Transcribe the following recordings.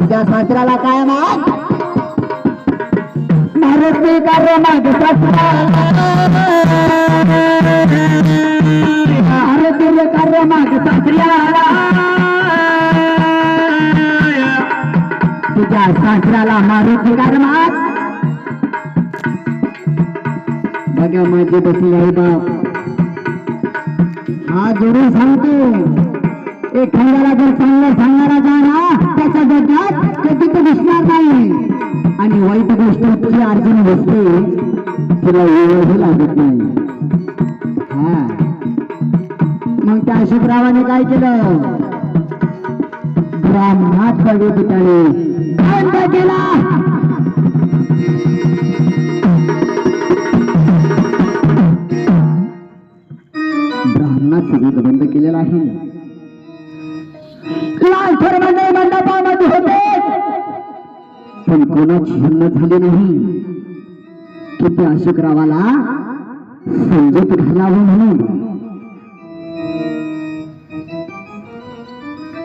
तुझ्या सासऱ्याला काय माग मारुती कार्य माग भारतीय कार्य माग सासऱ्याला तुझ्या सासऱ्याला मारुती कार्य माग बघा माझे बसले आहे बाप. हा जरूर सांगतो. एखाद्याला जर चांगलं सांगणारा जाणा त्याच्या जगात कधी तो दिसणार नाही आणि वाईट गोष्ट तुझी अडचण बसते. तुला वेळही लागत नाही. हा. मग त्या अशोकरावाने काय केलं? ब्राह्मणात सगळे ठिकाणी केला. पण कोणाची हिंमत झाली नाही. की त्या अशोकरावाला समजत घालावं म्हणून.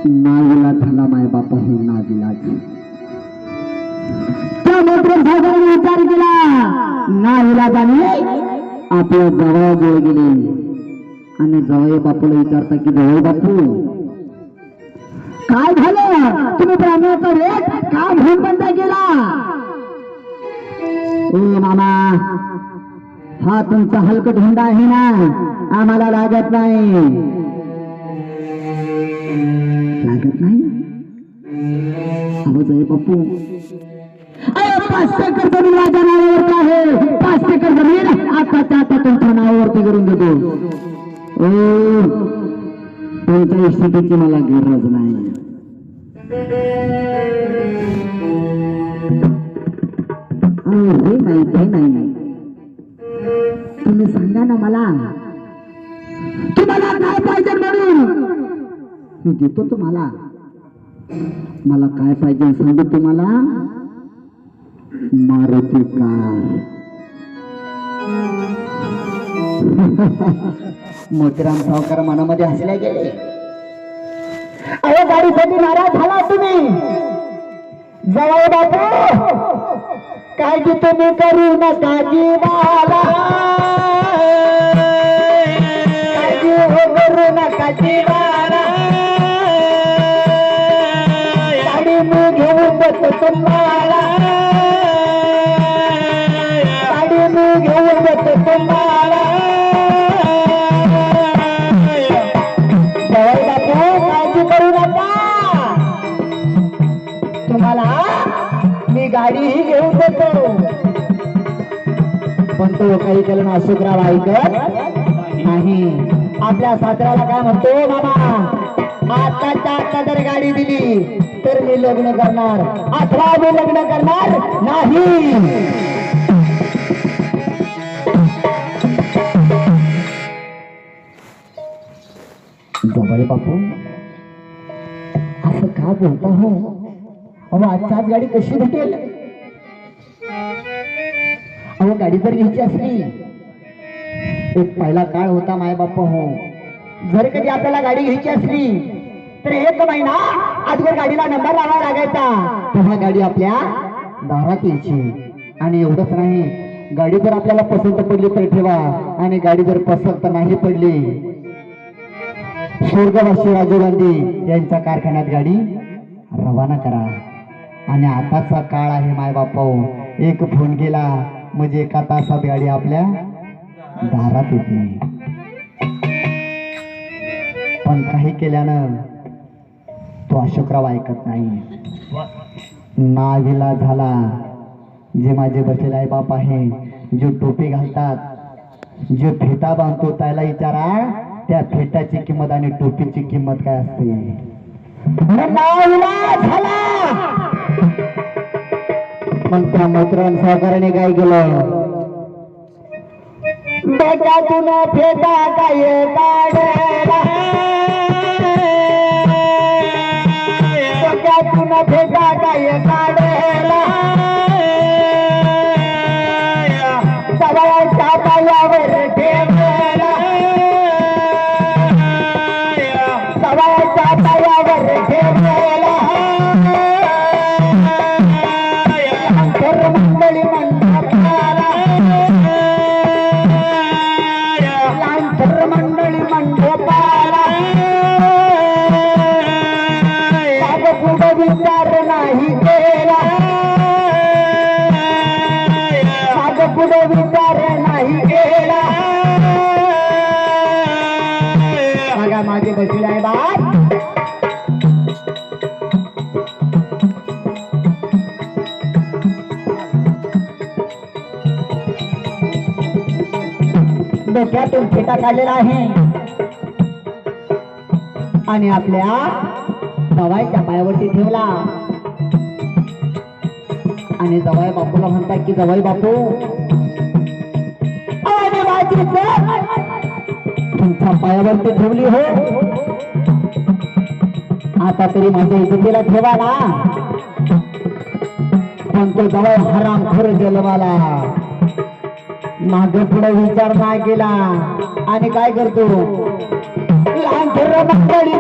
नाविला झाला माय बापा हो नाविलाज त्या मोत्र सागराने विचार केला नाविलाजाने आपल्या जवळजवळ गेले. आणि जवळ बापूला विचारता की जवळ बापू काय झालं? तुम्ही ब्राह्मणाचा रेट का म्हणून बंद केला? ओ मामा हा तुमचा हलकट हुंडा आहे ना? आम्हाला लागत नाही. लागत नाही? अहो जय बापू अरे पाचशे एकर जमीन माझ्या नावावरती आहे. पाच एकर जमीन आताच्या आता तुमच्या नावावरती करून देतो. ओ तुमच्या इष्टिकेची मला गरज नाही. अहो, हे नाही ते नाही तुम्ही सांगा ना मला तुम्हाला काय पाहिजे म्हणून मी देतो तुम्हाला मला काय पाहिजे सांगू तुम्हाला मारुती कार मोतीराम सावकार मनामध्ये हसल्या गेले अरे गाडीसाठी नाराज झाला तुम्ही. जवळ बापू काळजी तुम्ही करू नका जीवाला. काळजी हो करू नका जीवाला. गाडीही घेऊन देतो पण तो काही केलं ना अशोकराव ऐकत नाही. आपल्या सासऱ्याला काय म्हणतो बाबा आताच्या आता जर गाडी दिली तर मी लग्न करणार. अथवा मी लग्न करणार नाही. बरे बापू असं का बोलता हो? अहो आजच्या आज गाडी कशी भेटेल? अहो गाडी जर घ्यायची असली. एक पहिला काळ होता माय बाप्पा हो. जर कधी आपल्याला गाडी घ्यायची असली तर एक महिना आजवर गाडीला नंबर लावावा लागायचा. तेव्हा गाडी आपल्या दारात यायची. आणि एवढंच नाही गाडी जर आपल्याला पसंत पडली तर ठेवा. आणि गाडी जर पसंत नाही पडली स्वर्गवासी राजीव गांधी यांच्या कारखान्यात गाडी रवाना करा. आणि आताचा काळ आहे माय बापाऊ हो. एक फोन गेला म्हणजे एका तासात गाडी आपल्या दारात येते पण काही केल्यानं तो अशोकराव ऐकत नाही. नाविला झाला. जे माझे बसलेले आई बाप आहे जो टोपी घालतात जो फेटा बांधतो त्याला विचारा त्या फेटाची किंमत आणि टोपीची किंमत काय असते? झाला! मग त्या मैत्रण सहकार्याने काय केलं? बेटातून फेटा काय काढला डोक्यातून फेटा काय डोक्यातून फेटा काढलेला आहे. आणि आपल्या जवायच्या पायावरती ठेवला. आणि जवाय बापूला म्हणतात की जवाई बापू तुमच्या पायावरती ठेवली हो. आता तरी माझ्या इज्जतीला ठेवा ना. पण तो जवळ हराम खरं जन्माला. माग पुढे विचार नाही केला. आणि काय करतो? लहान मंडळी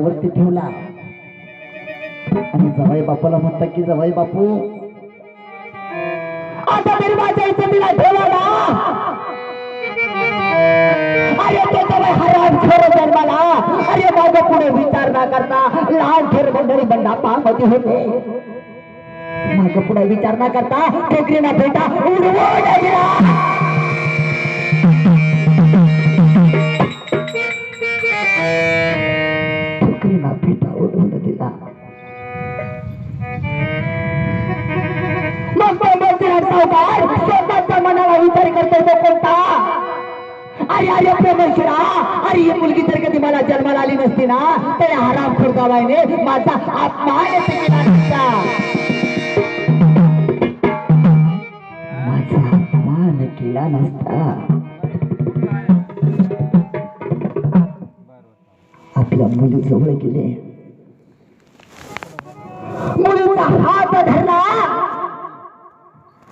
पायावरती ठेवला. आणि जवाई बापूला म्हणतात की जवाई बापू आता तरी माझ्या इज्जतीला ठेवा ना अरे तो जवळ हराम खोर जन्माला. अरे माझ्या पुढे विचार ना करता लहान खेर मंडळी बंडा पामध्ये होते. माग पुढे विचार ना करता ठोकरीना फेटा उडवून गेला. मंदिरात स्वतःच्या मनाला विचार करतो तो कोणता? अरे अरे प्रेमशिरा अरे ही मुलगी जर कधी मला जन्माला आली नसती ना तर आराम खुरगावायने माझा आत्मा येते माझा अपमान केला नसता. आपल्या मुली जवळ गेले.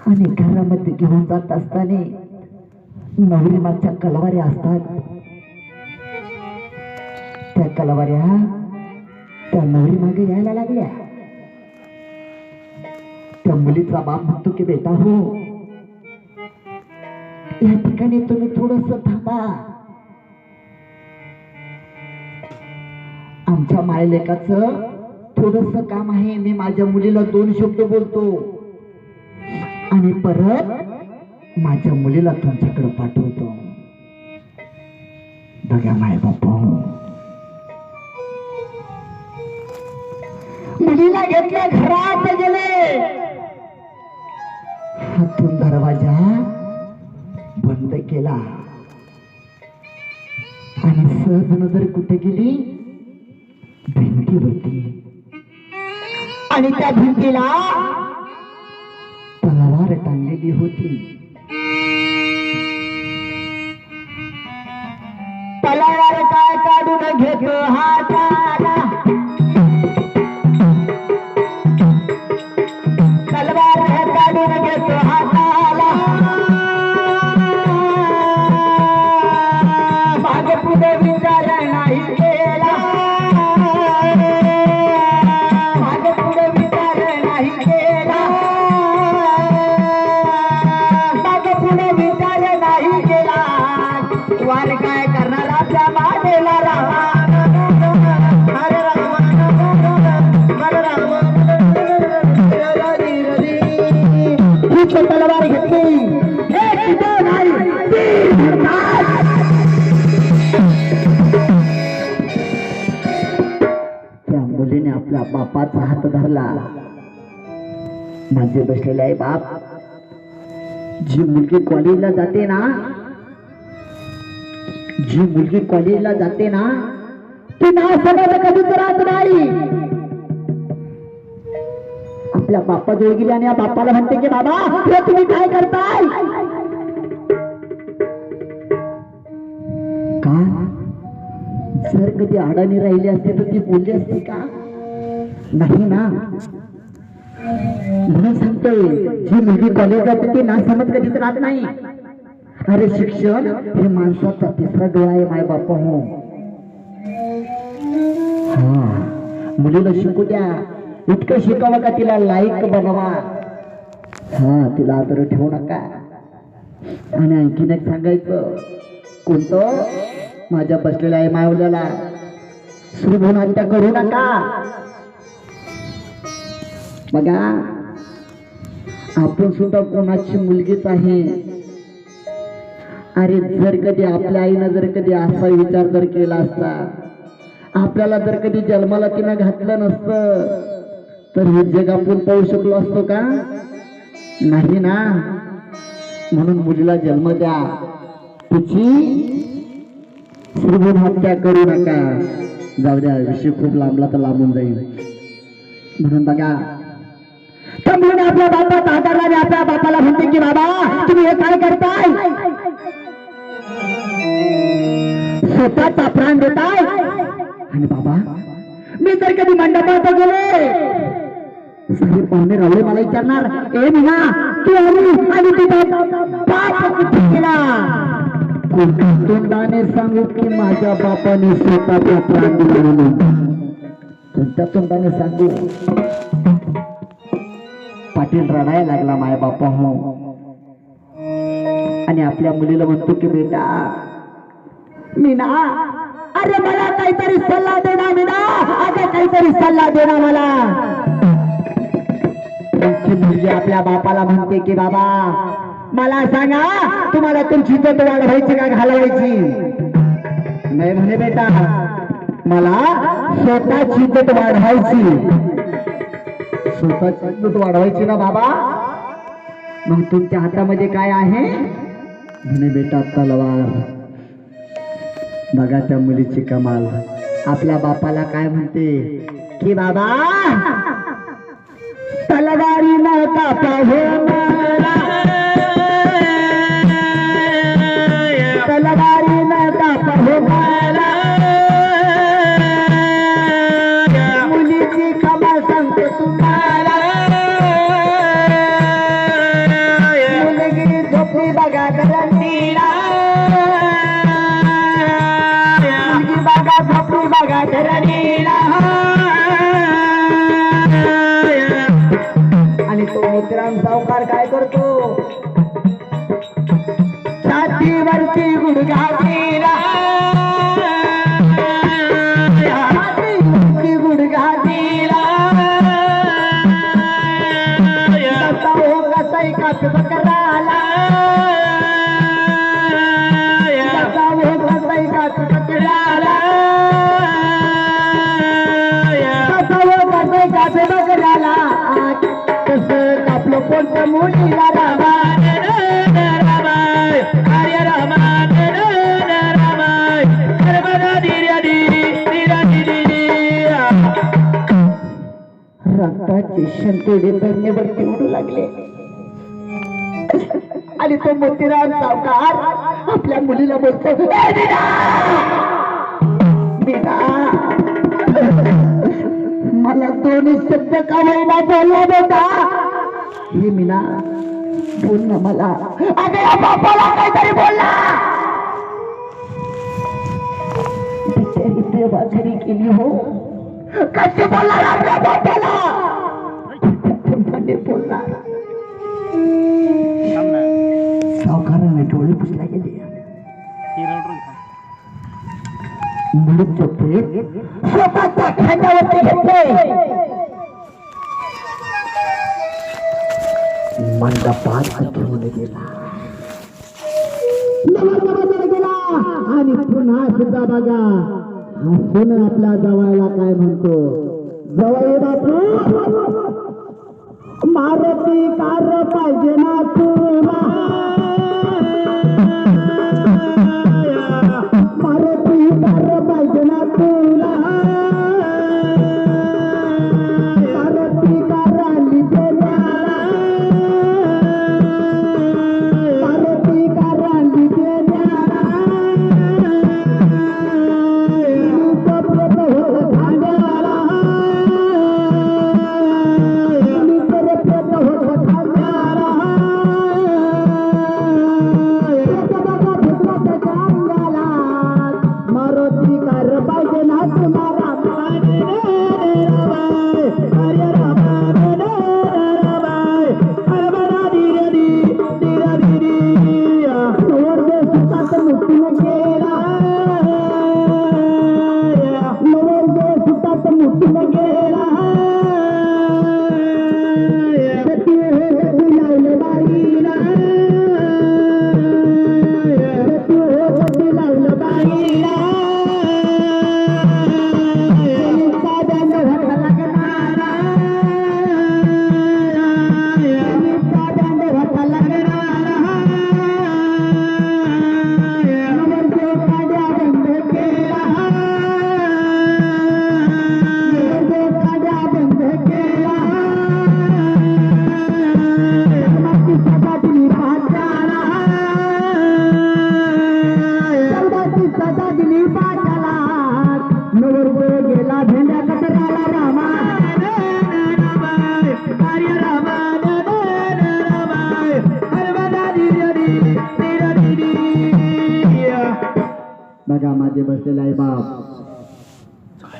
आणि घरामध्ये घेऊन जात असताना नवरी मागच्या कलवाऱ्या असतात. त्या कलवाऱ्या त्या नवरी मागे यायला लागल्या. त्या मुलीचा बाप म्हणतो की बेटा हो या ठिकाणी तुम्ही थोडस थांबा. आमच्या मायलेकाचं थोडस काम आहे. मी माझ्या मुलीला दोन शब्द बोलतो. आणि परत माझ्या मुलीला तुमच्याकडे पाठवतो. बघा माय बापा. मुलीला घेतल्या घरात गेले. हातून दरवाजा बंद केला. आणि सहज नजर कुठे गेली भिंतीवरती. आणि त्या भिंतीला तलवार होती. तलावार काय काढून घेतो हाताला बापाचा हात धरला. म्हणजे माझे बसलेले आहे बाप. जी मुलगी कॉलेजला जाते ना जी मुलगी कॉलेजला जाते ना ती ना समज कधी राहत नाही. आपल्या बाप्पा जवळ गेली आणि बापाला म्हणते की बाबा तुम्ही काय करताय? का? जर कधी अडाणी राहिली असते तर ती बोलली असते का? नाही ना. म्हणून सांगतोय ही मुलगी कॉलेजात ती ना समज कधीच राहत नाही. अरे शिक्षण हे माणसाचा तिसरा डोळा आहे माय बाप हो. हा. मुलीला शिकू द्या. इतकं शिकावं का तिला? लाईक बनवा हा तिला आदर ठेवू नका. आणि आणखीन एक सांगायचं. कोणतं? माझ्या बसलेला आहे मावल्याला. श्रीभून हत्या करू नका. बघा. आपण सुद्धा कोणाची मुलगीच आहे? अरे जर कधी आपल्या आईनं जर कधी असा विचार जर केला असता आपल्याला जर कधी जन्माला तिनं घातलं नसतं तर हे जग आपण पाहू शकलो असतो का? नाही ना. म्हणून मुलीला जन्म द्या. तिची श्रीभून हत्या करू नका. जाऊ द्या विषय खूप लांबला तर लांबून जाईल. म्हणून बघा समजून आपल्या बापात आधारला आपल्या बापाला म्हणते की बाबा तुम्ही हे काय करताय? स्वतःचा प्राण देताय? आणि बाबा मी तर कधी मंडपात गेले सारे पाहुणे रावळे मला विचारणार ए मीना तू आली आणि तिथे पाप केला तोंडाने सांगू की माझ्या बापाने स्वतःचा प्राण दिला म्हणून. कोणत्या तोंडाने सांगू? पाटील रडायला लागला माय बापा हो आणि आपल्या मुलीला म्हणतो की बेटा मीना अरे मला काहीतरी सल्ला देना मीना अरे काहीतरी सल्ला देना मला. मुलगी आपल्या बापाला म्हणते की बाबा मला सांगा तुम्हाला तुमची इज्जत वाढवायची का घालवायची? नाही म्हणे बेटा मला स्वतःची इज्जत वाढवायची. स्वतःची वाढवायची ना बाबा? मग तुमच्या हातामध्ये काय आहे? म्हणे बेटा तलवार. बघा त्या मुलीची कमाल. आपल्या बापाला काय म्हणते? की बाबा तलवारी न. कापा झोपली आणि तो मोतीराम सावकार काय करतो? छातीवरती गुडघा रक्ताचे धन्यवरती उडू लागले. आणि तो मोतीराम सावकार आपल्या मुलीला बोलतो मला दोन्ही शब्द का बोलला बेटा हे मीना बोल ना मला अगं या बापाला काहीतरी बोलला बिचारी देवा हो कशी बोलणार आपल्या बापाला कोणत्या बोलणार सावकाराने डोळे पुसला गेले मुलूक स्वतःच्या खांद्यावरती घेतले मंडपात घेऊन गेला गेला आणि पुन्हा सुद्धा बघा. हसून आपल्या जवळला काय म्हणतो? जवळ बापू. मारुती कार पाहिजे ना तुला. मारुती कार पाहिजे ना तुला.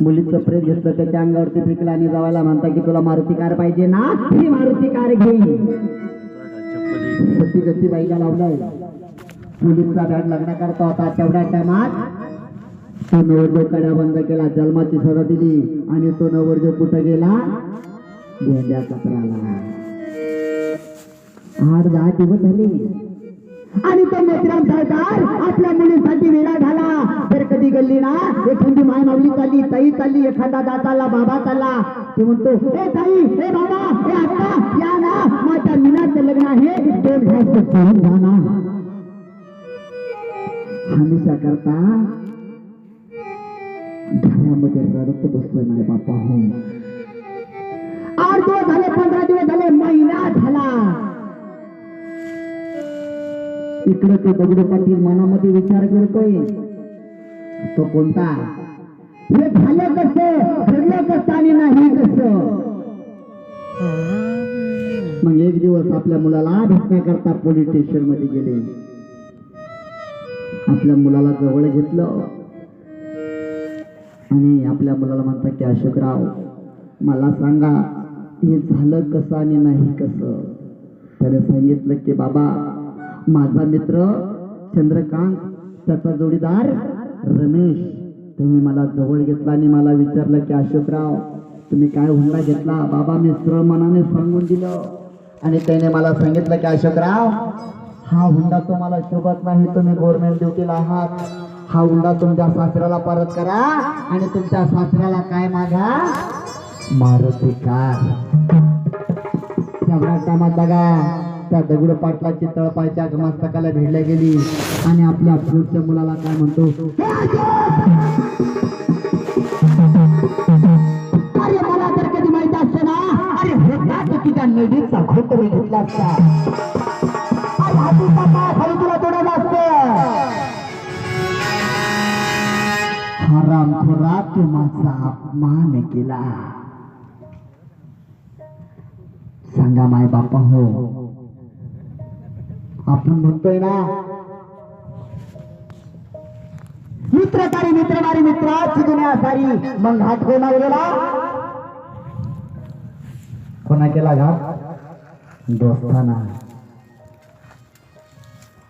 मुलीचं प्रेम घेतलं त्याच्या अंगावरती फेकला आणि जावायला म्हणता की तुला मारुती कार पाहिजे ना? ही मारुती कार घे. सती गती बाईला लावलाय. मुलीचा बॅट लग्न करता होता तेवढ्या टायमात. तो नवरदेव कड्या बंद केला जन्माची सजा दिली आणि तो नवरदेव कुठं गेला? भेंड्या कचराला आठ दहा दिवस झाले. आणि तो मोतीराम सरदार आपल्या मुलींसाठी वेळा झाला. तर कधी गल्ली ना एखादी माय मावली चालली ताई चालली एखादा दाताला बाबा चालला. ते म्हणतो ए ताई ए बाबा ए आत्ता या ना माझ्या मिनाचं लग्न आहे. दोन घ्यायचं करून जा ना. हमेशा करता घरामध्ये रडत बसलो नाही बापा हो आठ दिवस झाले पंधरा दिवस झाले महिना झाला. इकडे ते दगडू पाटील मनामध्ये विचार करतोय. तो कोणता? हे झालं कस? घडलं कस आणि नाही कस? मग एक दिवस आपल्या मुलाला भेटण्याकरता पोलीस स्टेशनमध्ये गेले. आपल्या मुलाला जवळ घेतलं. आणि आपल्या मुलाला म्हणतात की अशोकराव मला सांगा हे झालं कसं आणि नाही कसं? त्याने सांगितलं की बाबा माझा मित्र चंद्रकांत त्याचा जोडीदार रमेश. तुम्ही मला जवळ घेतला आणि मला विचारलं की अशोकराव तुम्ही काय हुंडा घेतला? बाबा मी सरळ मनाने सांगून दिलं. आणि त्याने मला सांगितलं की अशोकराव हा हुंडा तुम्हाला शोभत नाही. तुम्ही गव्हर्नमेंट ड्युटीला आहात. हा हुंडा तुमच्या सासऱ्याला परत करा आणि तुमच्या सासऱ्याला काय मागा? मारुती कार. तेवढ्या कामात बघा. त्या दगड पाटलाची तळपायच्या मस्तकाला भिडल्या गेली. आणि आपल्या पुढच्या मुलाला काय म्हणतो? अरे मला तर कधी माहीत असतं ना. अरे होता तर नदीचा खोटं घेतला असता? खाली तुला तोडायला असतं. हराम खोरा तू माझा अपमान केला. सांगा माय बापा हो आपण म्हणतोय ना. मित्र तारी मित्र मारी मित्राची दुनिया सारी. मग घाट कोणा गेला कोणा केला घाट दोस्ताना.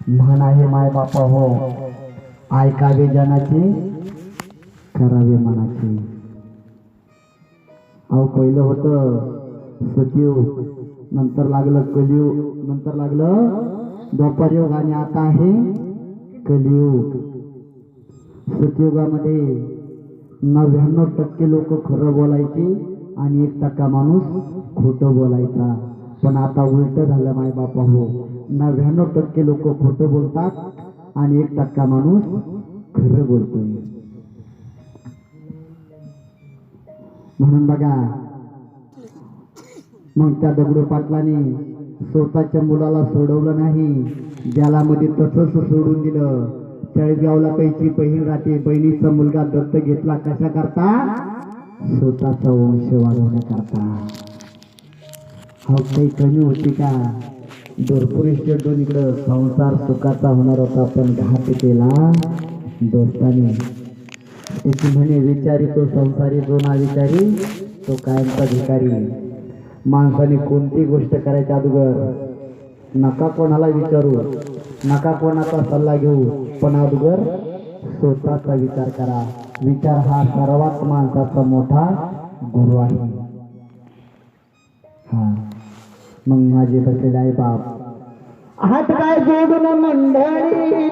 म्हण आहे माय बापा हो. ऐकावे जनाचे करावे मनाचे. अहो पहिलं होतं सचिव नंतर लागलं कलियुग नंतर लागलं द्वापर आणि आता आहे कलियुग. सतयुगामध्ये नव्याण्णव टक्के लोक खरं बोलायचे आणि एक टक्का माणूस खोटं बोलायचा. पण आता उलट झालं माय बापा हो. नव्याण्णव टक्के लोक खोटं बोलतात आणि एक टक्का माणूस खरं बोलतोय. म्हणून बघा मग त्या दगडू पाटलाने स्वतःच्या मुलाला सोडवलं नाही. ज्याला मध्ये तसंच सोडून दिलं. चाळीसगावला पैची बहीण राहते. बहिणीचा मुलगा दत्त घेतला. कशा करता? स्वतःचा वंश वाढवण्याकरता. हा काही कमी होती का? भरपूर दोन इकडं. संसार सुखाचा होणार होता पण घात केला दोस्ताने. त्याची म्हणे विचारी तो संसारी जो ना विचारी तो कायमचा भिकारी. माणसाने कोणती गोष्ट करायच्या अगोदर नका कोणाला विचारू. नका कोणाचा सल्ला घेऊ. पण अगोदर स्वतःचा विचार करा. विचार हा सर्वात माणसाचा मोठा गुरु आहे. हा. मग माझे बसलेले आहे बाप हात काय जोडून मंडळी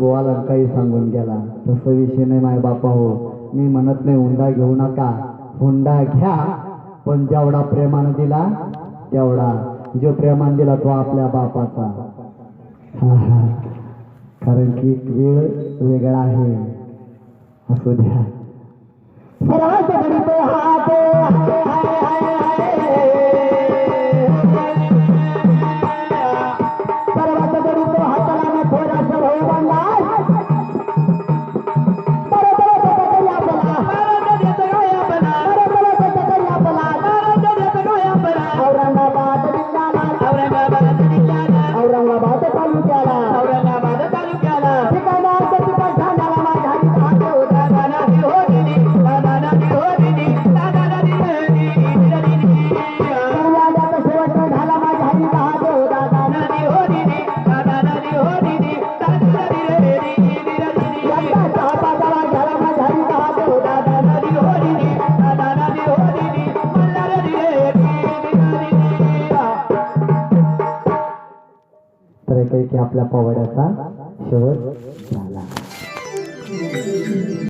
गोवाला काही सांगून गेला. तसं विषय नाही माय बापा हो मी म्हणत नाही हुंडा घेऊ नका. हुंडा घ्या पण जेवढा प्रेमानं दिला तेवढा. जो प्रेमानं दिला तो आपल्या बापाचा. हा हा. कारण की वेळ वेगळा आहे. असू द्या. हाय, हाय, हाय.